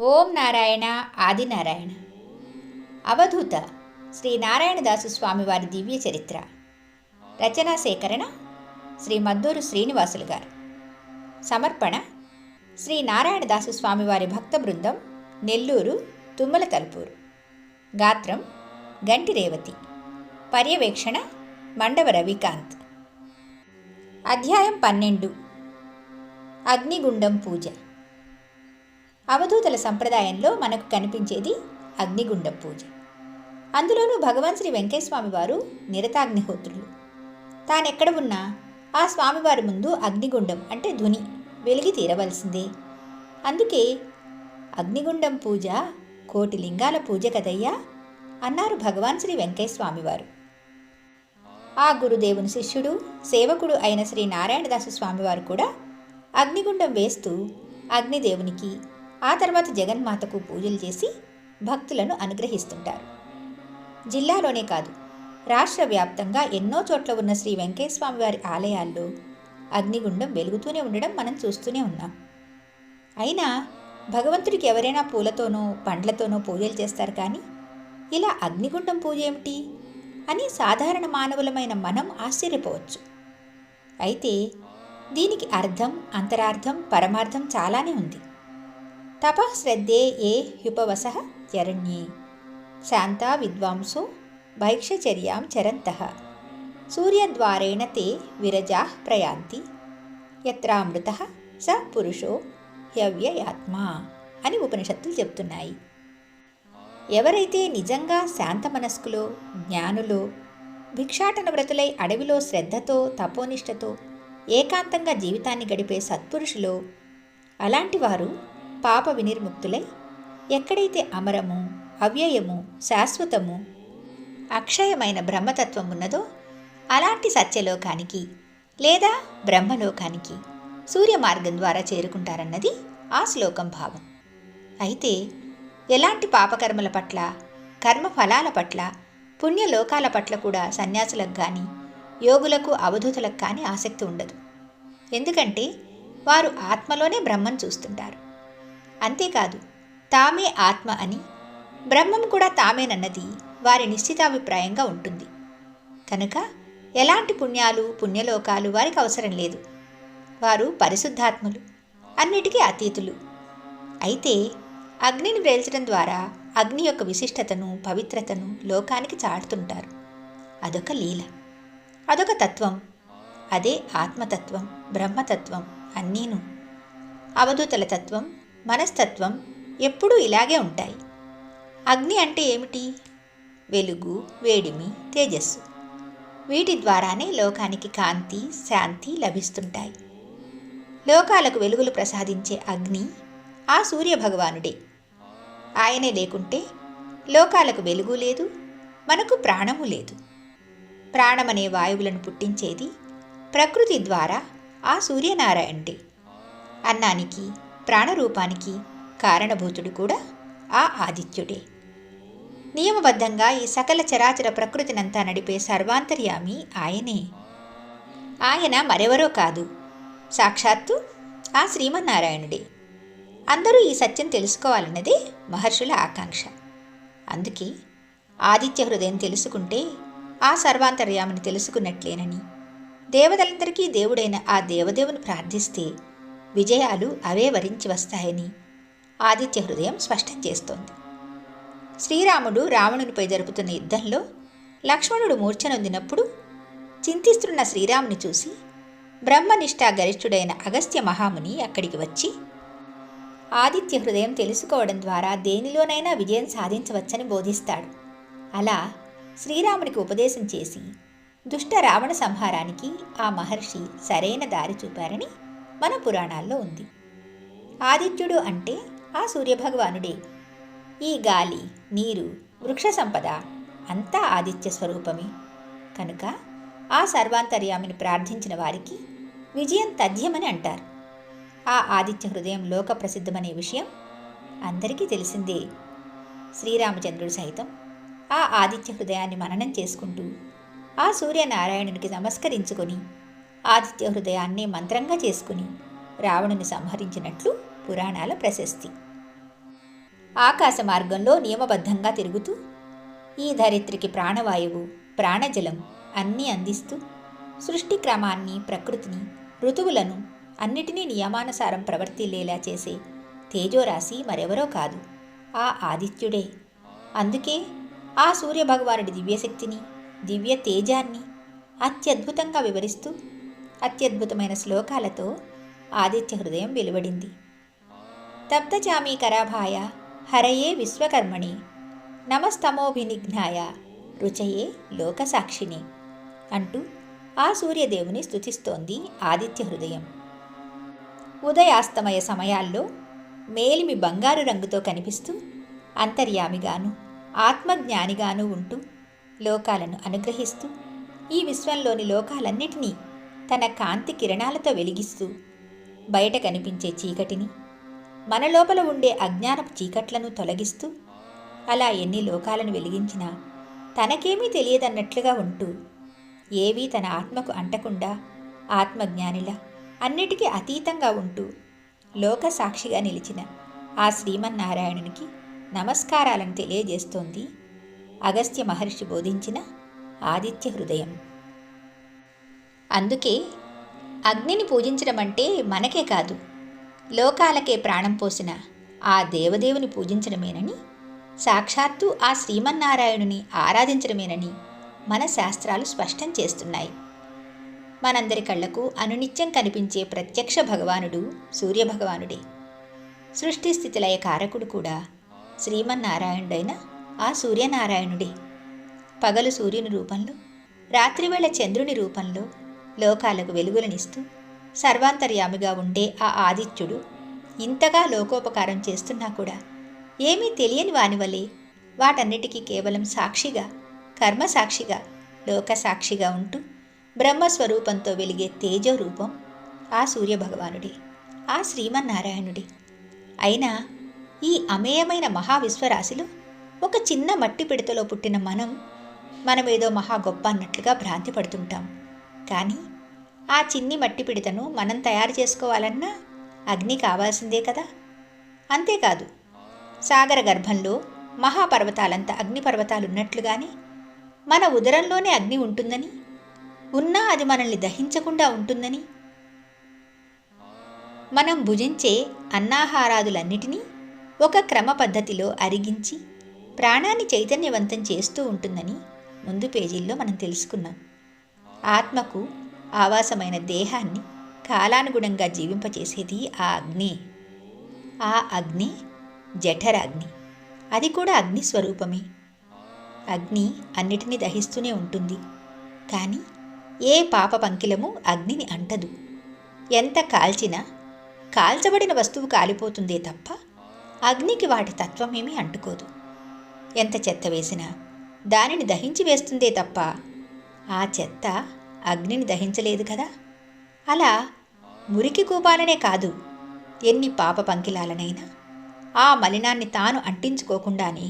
ఓం నారాయణ ఆదినారాయణ అవధూత శ్రీ నారాయణదాసు స్వామివారి దివ్య చరిత్ర. రచనా సేకరణ శ్రీ మద్దూరు శ్రీనివాసులు గారు. సమర్పణ శ్రీ నారాయణదాసు స్వామివారి భక్త బృందం నెల్లూరు తుమ్మల తలుపూరు. గాత్రం గంటి రేవతి. పర్యవేక్షణ మండవ రవికాంత్. అధ్యాయం పన్నెండు. అగ్నిగుండం పూజ. అవధూతల సంప్రదాయంలో మనకు కనిపించేది అగ్నిగుండం పూజ. అందులోనూ భగవాన్ శ్రీ వెంకటస్వామి వారు నిరతాగ్నిహోత్రులు. తానెక్కడ ఉన్నా ఆ స్వామివారి ముందు అగ్నిగుండం అంటే ధుని వెలిగి తీరవలసిందే. అందుకే అగ్నిగుండం పూజ కోటి లింగాల పూజ కదయ్యా అన్నారు భగవాన్ శ్రీ వెంకటస్వామివారు ఆ గురుదేవుని శిష్యుడు సేవకుడు అయిన శ్రీ నారాయణదాసు స్వామివారు కూడా అగ్నిగుండం వేస్తూ అగ్నిదేవునికి ఆ తర్వాత జగన్మాతకు పూజలు చేసి భక్తులను అనుగ్రహిస్తుంటారు. జిల్లాలోనే కాదు రాష్ట్ర వ్యాప్తంగా ఎన్నో చోట్ల ఉన్న శ్రీ వెంకటస్వామి వారి ఆలయాల్లో అగ్నిగుండం వెలుగుతూనే ఉండడం మనం చూస్తూనే ఉన్నాం. అయినా భగవంతుడికి ఎవరైనా పూలతోనో పండ్లతోనో పూజలు చేస్తారు కానీ ఇలా అగ్నిగుండం పూజ ఏమిటి? అని సాధారణ మానవులమైన మనం ఆశ్చర్యపోవచ్చు. అయితే దీనికి అర్థం అంతరార్థం పరమార్థం చాలానే ఉంది. తపశ్రద్ధే ఏ హ్యుపవస చరణ్యే శాంత విద్వాంసు భైక్షచర్యాం చరంత సూర్యద్వారేణ తే విరజా ప్రయాంతి యత్రామృత స పురుషో హ్యవ్యయాత్మా అని ఉపనిషత్తులు చెప్తున్నాయి ఎవరైతే నిజంగా శాంత మనస్కులో జ్ఞానులో భిక్షాటన వ్రతులై అడవిలో శ్రద్ధతో తపోనిష్టతో ఏకాంతంగా జీవితాన్ని గడిపే సత్పురుషులో అలాంటి వారు పాప వినిర్ముక్తులై ఎక్కడైతే అమరము అవ్యయము శాశ్వతము అక్షయమైన బ్రహ్మతత్వం ఉన్నదో అలాంటి సత్యలోకానికి లేదా బ్రహ్మలోకానికి సూర్య మార్గం ద్వారా చేరుకుంటారన్నది ఆ శ్లోకం భావం. అయితే ఎలాంటి పాపకర్మల పట్ల కర్మ ఫలాల పట్ల పుణ్యలోకాల పట్ల కూడా సన్యాసులకు కానీ యోగులకు అవధూతులకు కానీ ఆసక్తి ఉండదు. ఎందుకంటే వారు ఆత్మలోనే బ్రహ్మను చూస్తుంటారు. అంతేకాదు తామే ఆత్మ అని బ్రహ్మం కూడా తామేనన్నది వారి నిశ్చితాభిప్రాయంగా ఉంటుంది. కనుక ఎలాంటి పుణ్యాలు పుణ్యలోకాలు వారికి అవసరం లేదు. వారు పరిశుద్ధాత్ములు అన్నిటికీ అతీతులు. అయితే అగ్నిని వేల్చడం ద్వారా అగ్ని యొక్క విశిష్టతను పవిత్రతను లోకానికి చాటుతుంటారు. అదొక లీల. అదొక తత్వం. అదే ఆత్మతత్వం బ్రహ్మతత్వం అన్నీను. అవధూతల తత్వం మనస్తత్వం ఎప్పుడూ ఇలాగే ఉంటాయి. అగ్ని అంటే ఏమిటి? వెలుగు వేడిమి తేజస్సు. వీటి ద్వారానే లోకానికి కాంతి శాంతి లభిస్తుంటాయి. లోకాలకు వెలుగులు ప్రసాదించే అగ్ని ఆ సూర్యభగవానుడే. ఆయనే లేకుంటే లోకాలకు వెలుగు లేదు మనకు ప్రాణము లేదు. ప్రాణమనే వాయువులను పుట్టించేది ప్రకృతి ద్వారా ఆ సూర్యనారాయణుడే. అన్నానికి ప్రాణరూపానికి కారణభూతుడు కూడా ఆ ఆదిత్యుడే. నియమబద్ధంగా ఈ సకల చరాచర ప్రకృతినంతా నడిపే సర్వాంతర్యామి ఆయనే. ఆయన మరెవరో కాదు. సాక్షాత్తు ఆ శ్రీమన్నారాయణుడే. అందరూ ఈ సత్యం తెలుసుకోవాలన్నదే మహర్షుల ఆకాంక్ష. అందుకే ఆదిత్య హృదయం తెలుసుకుంటే ఆ సర్వాంతర్యామిని తెలుసుకున్నట్లేనని. దేవతలందరికీ దేవుడైన ఆ దేవదేవుని ప్రార్థిస్తే విజయాలు అవే వరించి వస్తాయని ఆదిత్య హృదయం స్పష్టం చేస్తోంది. శ్రీరాముడు రావణునిపై జరుపుతున్న యుద్ధంలో లక్ష్మణుడు మూర్ఛనొందినప్పుడు చింతిస్తున్న శ్రీరాముని చూసి బ్రహ్మనిష్టా గరిష్ఠుడైన అగస్త్య మహాముని అక్కడికి వచ్చి ఆదిత్య హృదయం తెలుసుకోవడం ద్వారా దేనిలోనైనా విజయం సాధించవచ్చని బోధిస్తాడు అలా శ్రీరామునికి ఉపదేశం చేసి దుష్ట రావణ సంహారానికి ఆ మహర్షి సరైన దారి చూపారని మన పురాణాల్లో ఉంది. ఆదిత్యుడు అంటే ఆ సూర్యభగవానుడే. ఈ గాలి నీరు వృక్ష సంపద అంతా ఆదిత్య స్వరూపమే. కనుక ఆ సర్వాంతర్యామిని ప్రార్థించిన వారికి విజయం తథ్యమని అంటారు. ఆ ఆదిత్య హృదయం లోక ప్రసిద్ధమనే విషయం అందరికీ తెలిసిందే. శ్రీరామచంద్రుడు సైతం ఆ ఆదిత్య హృదయాన్ని మననం చేసుకుంటూ ఆ సూర్యనారాయణునికి నమస్కరించుకొని ఆదిత్య హృదయాన్ని మంత్రంగా చేసుకుని రావణుని సంహరించినట్లు పురాణాల ప్రశస్తి. ఆకాశ మార్గంలో నియమబద్ధంగా తిరుగుతూ ఈ ధరిత్రికి ప్రాణవాయువు ప్రాణజలం అన్నీ అందిస్తూ సృష్టి క్రమాన్ని ప్రకృతిని ఋతువులను అన్నిటినీ నియమానుసారం ప్రవర్తిల్లేలా చేసే తేజోరాశి మరెవరో కాదు. ఆ ఆదిత్యుడే. అందుకే ఆ సూర్యభగవానుడి దివ్యశక్తిని దివ్య తేజాన్ని అత్యద్భుతంగా వివరిస్తూ అత్యద్భుతమైన శ్లోకాలతో ఆదిత్య హృదయం వెలువడింది. తప్తచామీ కరాభాయ హరయే విశ్వకర్మణి నమస్తమోభినిఘ్నాయ రుచయే లోకసాక్షిని అంటూ ఆ సూర్యదేవుని స్థుతిస్తోంది ఆదిత్య హృదయం. ఉదయాస్తమయ సమయాల్లో మేలిమి బంగారు రంగుతో కనిపిస్తూ అంతర్యామిగాను ఆత్మజ్ఞానిగాను ఉంటూ లోకాలను అనుగ్రహిస్తూ ఈ విశ్వంలోని లోకాలన్నిటినీ తన కాంతి కిరణాలతో వెలిగిస్తూ బయట కనిపించే చీకటిని మన లోపల ఉండే అజ్ఞానపు చీకట్లను తొలగిస్తూ అలా ఎన్ని లోకాలను వెలిగించినా తనకేమీ తెలియదన్నట్లుగా ఉంటూ ఏవీ తన ఆత్మకు అంటకుండా ఆత్మజ్ఞానిలా అన్నిటికీ అతీతంగా ఉంటూ లోక సాక్షిగా నిలిచిన ఆ శ్రీమన్నారాయణునికి నమస్కారాలను తెలియజేస్తోంది అగస్త్య మహర్షి బోధించిన ఆదిత్య హృదయం. అందుకే అగ్నిని పూజించడం అంటే మనకే కాదు లోకాలకే ప్రాణం పోసిన ఆ దేవదేవుని పూజించడమేనని సాక్షాత్తు ఆ శ్రీమన్నారాయణుని ఆరాధించడమేనని మన శాస్త్రాలు స్పష్టం చేస్తున్నాయి. మనందరి కళ్ళకు అనునిత్యం కనిపించే ప్రత్యక్ష భగవానుడు సూర్యభగవానుడే. సృష్టి స్థితిలయ కారకుడు కూడా శ్రీమన్నారాయణుడైన ఆ సూర్యనారాయణుడే. పగలు సూర్యుని రూపంలో రాత్రివేళ చంద్రుని రూపంలో లోకాలకు వెలుగులనిస్తూ సర్వాంతర్యామిగా ఉండే ఆ ఆదిత్యుడు ఇంతగా లోకోపకారం చేస్తున్నా కూడా ఏమీ తెలియని వానివలే వాటన్నిటికీ కేవలం సాక్షిగా కర్మ సాక్షిగా లోక సాక్షిగా ఉంటూ బ్రహ్మస్వరూపంతో వెలిగే తేజో రూపం ఆ సూర్యభగవానుడే ఆ శ్రీమన్నారాయణుడే. అయినా ఈ అమేయమైన మహావిశ్వరాశిలో ఒక చిన్న మట్టి పిడతలో పుట్టిన మనం మనమేదో మహా గొప్ప అన్నట్లుగా భ్రాంతి పడుతుంటాం. కానీ ఆ చిన్ని మట్టి పిడితను మనం తయారు చేసుకోవాలన్నా అగ్ని కావాల్సిందే కదా? అంతేకాదు సాగర గర్భంలో మహాపర్వతాలంత అగ్నిపర్వతాలున్నట్లుగానే మన ఉదరంలోనే అగ్ని ఉంటుందని ఉన్నా అది మనల్ని దహించకుండా ఉంటుందని. మనం భుజించే అన్నాహారాదులన్నిటినీ ఒక క్రమ పద్ధతిలో అరిగించి ప్రాణాన్ని చైతన్యవంతం చేస్తూ ఉంటుందని ముందు పేజీల్లో మనం తెలుసుకున్నాం. ఆత్మకు ఆవాసమైన దేహాన్ని కాలానుగుణంగా జీవింపచేసేది ఆ అగ్ని. ఆ అగ్ని జఠరాగ్ని. అది కూడా అగ్ని స్వరూపమే. అగ్ని అన్నిటినీ దహిస్తూనే ఉంటుంది. కానీ ఏ పాప పంకిలము అగ్నిని అంటదు. ఎంత కాల్చినా కాల్చబడిన వస్తువు కాలిపోతుందే తప్ప అగ్నికి వాటి తత్వమేమీ అంటుకోదు. ఎంత చెత్త వేసినా దానిని దహించి వేస్తుందే తప్ప ఆ చెత్త అగ్నిని దహించలేదు కదా? అలా మురికి కూపాలనే కాదు ఎన్ని పాప పంకిలాలనైనా. ఆ మలినాన్ని తాను అంటించుకోకుండానే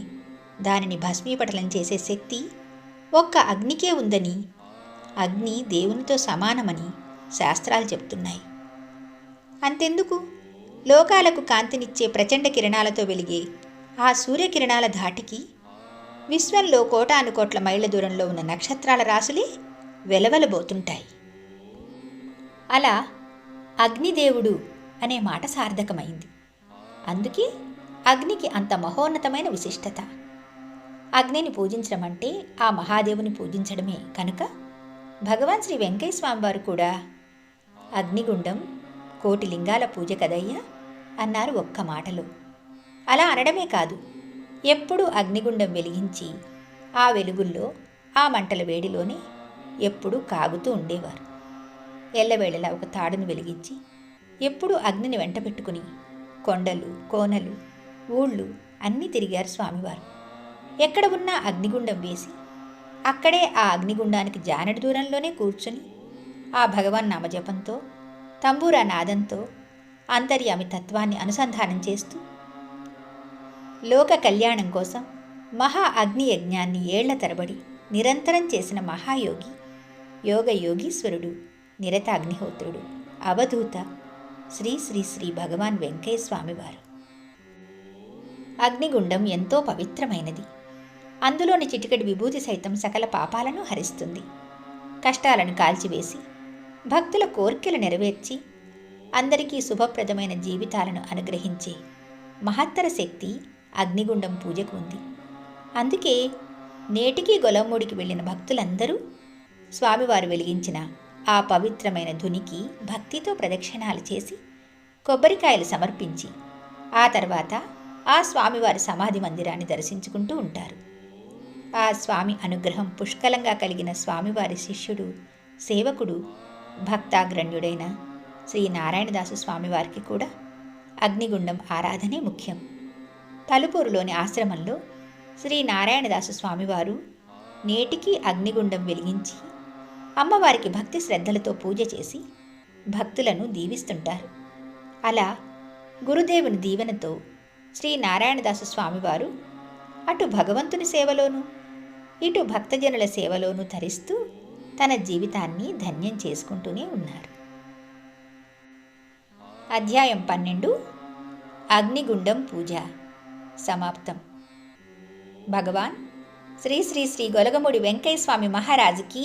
దానిని భస్మీపటలం చేసే శక్తి ఒక్క అగ్నికే ఉందని అగ్ని దేవునితో సమానమని శాస్త్రాలు చెప్తున్నాయి. అంతెందుకు? లోకాలకు కాంతినిచ్చే ప్రచండ కిరణాలతో వెలిగే ఆ సూర్యకిరణాల ధాటికి విశ్వంలో కోటానుకోట్ల మైళ్ళ దూరంలో ఉన్న నక్షత్రాల రాసులే వెలవెలబోతుంటాయి. అలా అగ్నిదేవుడు అనే మాట సార్థకమైంది. అందుకే అగ్నికి అంత మహోన్నతమైన విశిష్టత. అగ్నిని పూజించడం అంటే ఆ మహాదేవుని పూజించడమే కనుక భగవాన్ శ్రీ వెంకయ్యస్వామి స్వామివారు కూడా అగ్నిగుండం కోటి లింగాల పూజ కదయ్యా అన్నారు ఒక్క మాటలో. అలా అనడమే కాదు ఎప్పుడూ అగ్నిగుండం వెలిగించి ఆ వెలుగుల్లో ఆ మంటల వేడిలోనే ఎప్పుడూ కాగుతూ ఉండేవారు. ఎల్లవేళలా ఒక తాడును వెలిగించి ఎప్పుడూ అగ్నిని వెంట పెట్టుకుని కొండలు కోనలు ఊళ్ళు అన్నీ తిరిగారు స్వామివారు. ఎక్కడ ఉన్నా అగ్నిగుండం వేసి అక్కడే ఆ అగ్నిగుండానికి జానడి దూరంలోనే కూర్చుని ఆ భగవాన్ నామజపంతో తంబూరా నాదంతో అంతర్యామి తత్వాన్ని అనుసంధానం చేస్తూ లోక కళ్యాణం కోసం మహా అగ్ని యజ్ఞాన్ని ఏళ్ళ తరబడి నిరంతరం చేసిన మహాయోగి యోగ యోగీశ్వరుడు నిరత అగ్నిహోత్రుడు అవధూత శ్రీ శ్రీ శ్రీ భగవాన్ వెంకయ్య స్వామివారు అగ్నిగుండం ఎంతో పవిత్రమైనది. అందులోని చిటికటి విభూతి సైతం సకల పాపాలను హరిస్తుంది. కష్టాలను కాల్చివేసి భక్తుల కోర్కెలు నెరవేర్చి అందరికీ శుభప్రదమైన జీవితాలను అనుగ్రహించే మహత్తర శక్తి అగ్నిగుండం పూజకు ఉంది. అందుకే నేటికీ గొలమ్మూడికి వెళ్ళిన భక్తులందరూ స్వామివారు వెలిగించిన ఆ పవిత్రమైన ధునికి భక్తితో ప్రదక్షిణాలు చేసి కొబ్బరికాయలు సమర్పించి ఆ తర్వాత ఆ స్వామివారి సమాధి మందిరాన్ని దర్శించుకుంటూ ఉంటారు. ఆ స్వామి అనుగ్రహం పుష్కలంగా కలిగిన స్వామివారి శిష్యుడు సేవకుడు భక్తాగ్రణ్యుడైన శ్రీ నారాయణదాసు స్వామివారికి కూడా అగ్నిగుండం ఆరాధనే ముఖ్యం. తలుపూరులోని ఆశ్రమంలో శ్రీ నారాయణదాసు స్వామివారు నేటికి అగ్నిగుండం వెలిగించి అమ్మవారికి భక్తి శ్రద్ధలతో పూజ చేసి భక్తులను దీవిస్తుంటారు. అలా గురుదేవుని దీవెనతో శ్రీ నారాయణదాసు స్వామివారు అటు భగవంతుని సేవలోనూ ఇటు భక్తజనుల సేవలోనూ ధరిస్తూ తన జీవితాన్ని ధన్యం చేసుకుంటూనే ఉన్నారు. అధ్యాయం పన్నెండు అగ్నిగుండం పూజ సమాప్తం. భగవాన్ శ్రీ శ్రీ శ్రీ గొలగముడి వెంకయ్య స్వామి మహారాజుకి